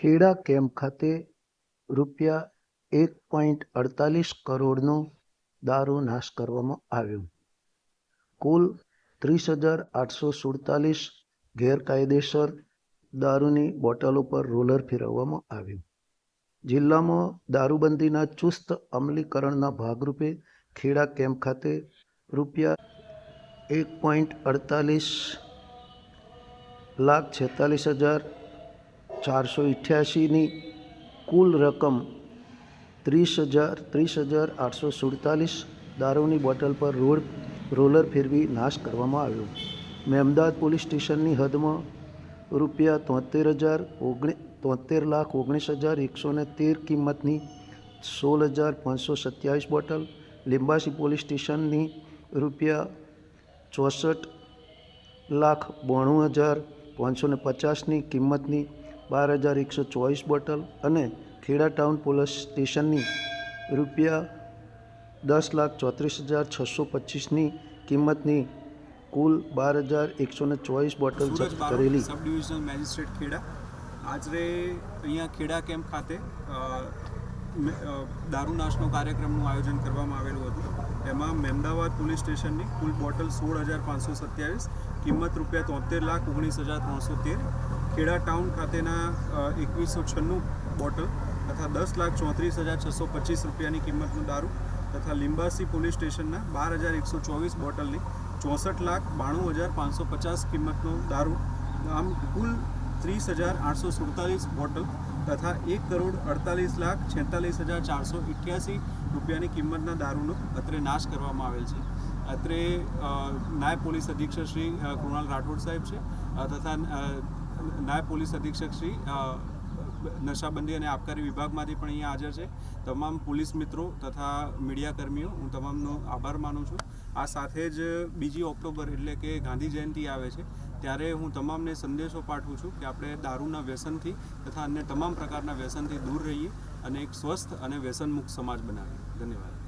Kheda camp ખાતે રૂપિયા એક પોઈન્ટ અડતાલીસ કરોડનો દારૂ નાશ કરવામાં આવ્યો? કુલ ત્રીસ હજાર આઠસો સુડતાલીસ ગેરકાયદેસર દારૂની બોટલો પર રોલર ફેરવવામાં આવ્યું. જિલ્લામાં દારૂબંધીના ચુસ્ત અમલીકરણના ભાગરૂપે ખેડા કેમ્પ ખાતે રૂપિયા એક પોઈન્ટ અડતાલીસ લાખ છેતાલીસ હજાર ચારસો અઠ્યાસીની કુલ રકમ ત્રીસ હજાર ત્રીસ હજાર આઠસો સુડતાલીસ દારૂની બોટલ પર રોડ, રોલર ફેરવી નાશ કરવામાં આવ્યો. મેમદાદ પોલીસ સ્ટેશનની હદમાં રૂપિયા તોતેર હજાર, ઓગણી, તોતેર લાખ ઓગણીસ હજાર એકસો ને તેર કિંમતની સોળ હજાર પાંચસો સત્યાવીસ બોટલ, લીંબાસી પોલીસ સ્ટેશનની રૂપિયા ચોસઠ લાખ બોણું હજાર પાંચસો ને પચાસની કિંમતની બાર હજાર એકસો ચોવીસ બોટલ અને ખેડા ટાઉન પોલીસ સ્ટેશનની રૂપિયા દસ લાખ ચોત્રીસ હજાર છસો પચીસની કિંમતની કુલ બાર હજાર એકસો ને ચોવીસ બોટલ જપ્ત કરેલી. Sub divisional magistrate Kheda. આજરે અહીંયા ખેડા કેમ્પ ખાતે દારૂ નાશનો કાર્યક્રમનું આયોજન કરવામાં આવેલું હતું. એમાં મહેમદાવાદ પોલીસ સ્ટેશનની કુલ બોટલ સોળ હજાર પાંચસો સત્યાવીસ, કિંમત રૂપિયા તોતેર લાખ ઓગણીસ હજાર ત્રણસો તેર. ખેડા ટાઉન ખાતેના એકવીસો છન્નું બોટલ તથા દસ લાખ ચોત્રીસ હજાર છસો પચીસ રૂપિયાની કિંમતનું દારૂ તથા લિંબાસી પોલીસ સ્ટેશનના બાર હજાર એકસો ચોવીસ બોટલની ચોસઠ લાખ બાણું હજાર પાંચસો પચાસ કિંમતનો દારૂ. આમ કુલ ત્રીસ હજાર આઠસો સુડતાલીસ બોટલ તથા એક કરોડ અડતાલીસ લાખ છેતાલીસ હજાર ચારસો અઠ્યાસી રૂપિયાની કિંમતના દારૂનો અત્રે નાશ કરવામાં આવેલ છે. અત્રે નાયબ પોલીસ અધિક્ષક શ્રી કૃણાલ રાઠોડ સાહેબ છે તથા નાયબ પોલીસ અધિક્ષક શ્રી નશાબંધી અને આબકારી વિભાગમાંથી પણ અહીંયા હાજર છે. તમામ પોલીસ મિત્રો તથા મીડિયા કર્મીઓ, હું તમામનો આભાર માનું છું. આ સાથે જ બીજી ઓક્ટોબર એટલે કે ગાંધી જયંતિ આવે છે, ત્યારે હું તમામને સંદેશો પાઠવું છું કે આપણે દારૂના વ્યસનથી તથા અન્ય તમામ પ્રકારના વ્યસનથી દૂર રહીએ અને એક સ્વસ્થ અને વ્યસનમુક્ત સમાજ બનાવીએ. ધન્યવાદ.